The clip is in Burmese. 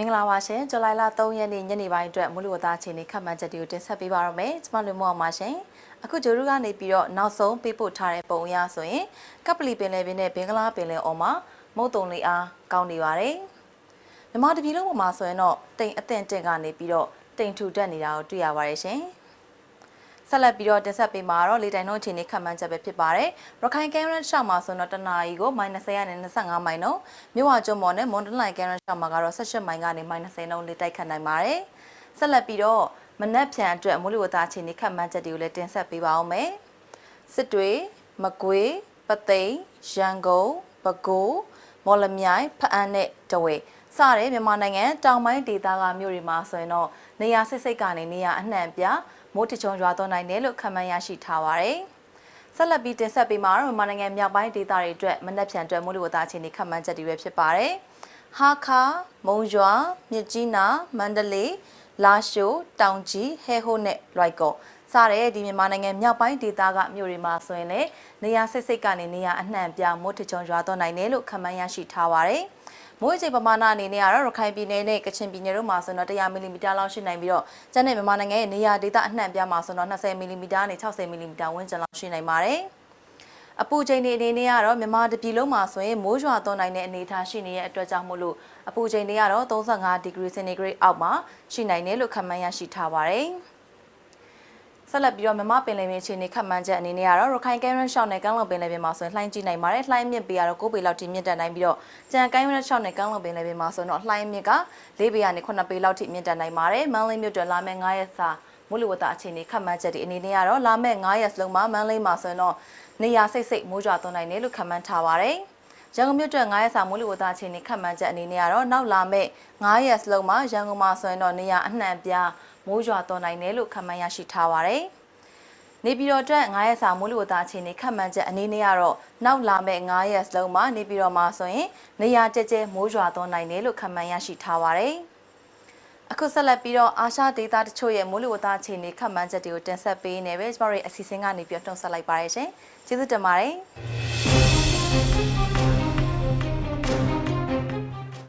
မင်္ဂလာပါရှင်ဇူလိုင်လ3ရက်နေ့ညနေပိုင်းအတွက်မူလဝတ္တအခြေအနေခန့်မှန်းချက်တွေကိုတင်ဆက်ပေးပါရမယ်ကျွန်မလူမို့အောင်ပါရှင်အခုဂျိုရူကနေပြီးတော့နောက်ဆုံးပေးပို့ထားတဲ့ပုံအရဆိုရင်ကပလီပင်လယ်ပြင်နဲ့ဘင်္ဂလားပင်လယ်အော်မှာမုတ်တုံလေးအားကောင်းနေပါတယ်မြန်မာတပြည်လုံးပေါ်မှာဆိုရင်တော့တိမ်အသင့်တင့်ကနေပြီးတော့တိမ်ထူတက်နေတာကိုတွေ့ရပါတယ်ရှင် ဆက်လက်ပြီးတော့တင်ဆက်ပေးမှာတော့လေတိုင်နှုန်းအခြေအနေခန့်မှန်းချက်ပဲဖြစ်ပါတယ်။ရခိုင်ကမ်းရိုးရှောက်မှာဆိုတော့တနာရီကို -30 ကနေ25မိုင်နှုန်းမြို့ဝကျွန်းပေါ်နဲ့မွန်တလိုင်ကမ်းရိုးရှောက်မှာကတော့18မိုင်ကနေ -30 နှုန်းလေတိုက်ခတ်နိုင်ပါတယ်။ဆက်လက်ပြီးတော့မနက်ဖြန်အတွက်မိုးလေဝသအခြေအနေခန့်မှန်းချက်တွေကိုလည်းတင်ဆက်ပေးပါအောင်မယ်။စစ်တွေမကွေးပသိမ်ရန်ကုန်ပဲခူးမော်လမြိုင်ဖအံနဲ့တဝဲစတဲ့မြန်မာနိုင်ငံတောင်ပိုင်းဒေသကမြို့တွေမှာဆိုရင်တော့နေရာစိတ်စိတ်ကနေနေရာအနှံ့ပြ မိုးတချုံရွာသွန်းနိုင်တယ်လို့ခန့်မှန်းရရှိထားပါတယ်။ဆက်လက်ပြီးတင်ဆက်ပေးမှာတော့မြန်မာနိုင်ငံမြောက်ပိုင်းဒေသတွေအတွက်မနက်ဖြန်အတွက်မိုးလေဝသအခြေအနေခန့်မှန်းချက်တွေပဲဖြစ်ပါတယ်။ဟာခါမုံရွာမြစ်ကြီးနားမန္တလေး လာရှိုးတောင်ကြီးဟဲဟိုနဲ့လွိုက်ကောစတဲ့ဒီမြန်မာနိုင်ငံမြောက်ပိုင်းဒေသကမြို့တွေမှာဆိုရင်လည်းနေရာစိတ်စိတ်ကနေနေရာအနှံ့ပြမိုးထချုံရွာသွန်းနိုင်တယ်လို့ခန့်မှန်းရရှိထားပါတယ်။မိုးအချိန်ပမာဏအနေနဲ့ကတော့ရခိုင်ပြည်နယ်နဲ့ကချင်ပြည်နယ်တို့မှာဆိုတော့100မီလီမီတာလောက်ရှိနိုင်ပြီးတော့ကျန်တဲ့မြန်မာနိုင်ငံရဲ့နေရာဒေသအနှံ့ပြမှာဆိုတော့20မီလီမီတာနဲ့60မီလီမီတာဝန်းကျင်လောက်ရှိနိုင်ပါတယ်။ အပူချိန်တွေအနေနဲ့ကတော့မြန်မာတပြည်လုံးမှာဆိုရင်မိုးရွာသွန်းနိုင်တဲ့အနေအထားရှိနေတဲ့အတွက်ကြောင့်မို့လို့အပူချိန်တွေကတော့35ဒီဂရီစင်တီဂရိတ်အောက်မှာရှိနိုင်တယ်လို့ခန့်မှန်းရရှိထားပါတယ်။ဆက်လက်ပြီးတော့မြမပင်လယ်ပြင်အခြေအနေခန့်မှန်းချက်အနေနဲ့ကတော့ရခိုင်ကမ်းရိုးရှောင်းနဲ့ကမ်းလွန်ပင်လယ်ပြင်မှာဆိုရင်လှိုင်းကြည့်နိုင်ပါတယ်လှိုင်းမြင့်ပေကတော့9ပေလောက်ထိမြင့်တက်နိုင်ပြီးတော့ကြံကမ်းရိုးရှောင်းနဲ့ကမ်းလွန်ပင်လယ်ပြင်မှာဆိုရင်တော့လှိုင်းမြင့်က4ပေကနေ9ပေလောက်ထိမြင့်တက်နိုင်ပါတယ်မန်လေးမြို့တွင်လာမယ့်9ရက်စာမိုးလေဝသအခြေအနေခန့်မှန်းချက်ဒီအနေနဲ့ကတော့လာမယ့်9ရက်စလုံးမှာမန်လေးမှာဆိုရင်တော့ နေရာစိတ်စိတ်မိုးကြွသွန်းနိုင်တယ်လို့ခန့်မှန်းထားပါတယ်ရန်ကုန်မြို့တွင်9ရက်စာမိုးလေဝသအခြေအနေခန့်မှန်းချက်အနေနဲ့ကတော့နောက်လာမယ့်9ရက်စလုံးမှာရန်ကုန်မှာဆိုရင်တော့နေရာအနှံ့ပြားမိုးရွာသွန်းနိုင်တယ်လို့ခန့်မှန်းရရှိထားပါတယ်။နေပြည်တော်အတွက်9ရက်စာမိုးလေဝသအခြေအနေခန့်မှန်းချက်အနေနဲ့ကတော့နောက်လာမယ့်9ရက်စလုံးမှာနေပြည်တော်မှာဆိုရင်နေရာကျကျမိုးရွာသွန်းနိုင်တယ်လို့ခန့်မှန်းရရှိထားပါတယ်။ အခုဆက်လက်ပြီးတော့အာရှဒေသတချို့ရဲ့မိုးလေဝသအခြေအနေခန့်မှန်းချက်တွေကိုတင်ဆက်ပေးနေပဲကျမတို့ရဲ့အစီအစဉ်ကနေပြီးတော့တုံ့ဆက်လိုက်ပါရရှင်။ကျေးဇူးတင်ပါတယ်။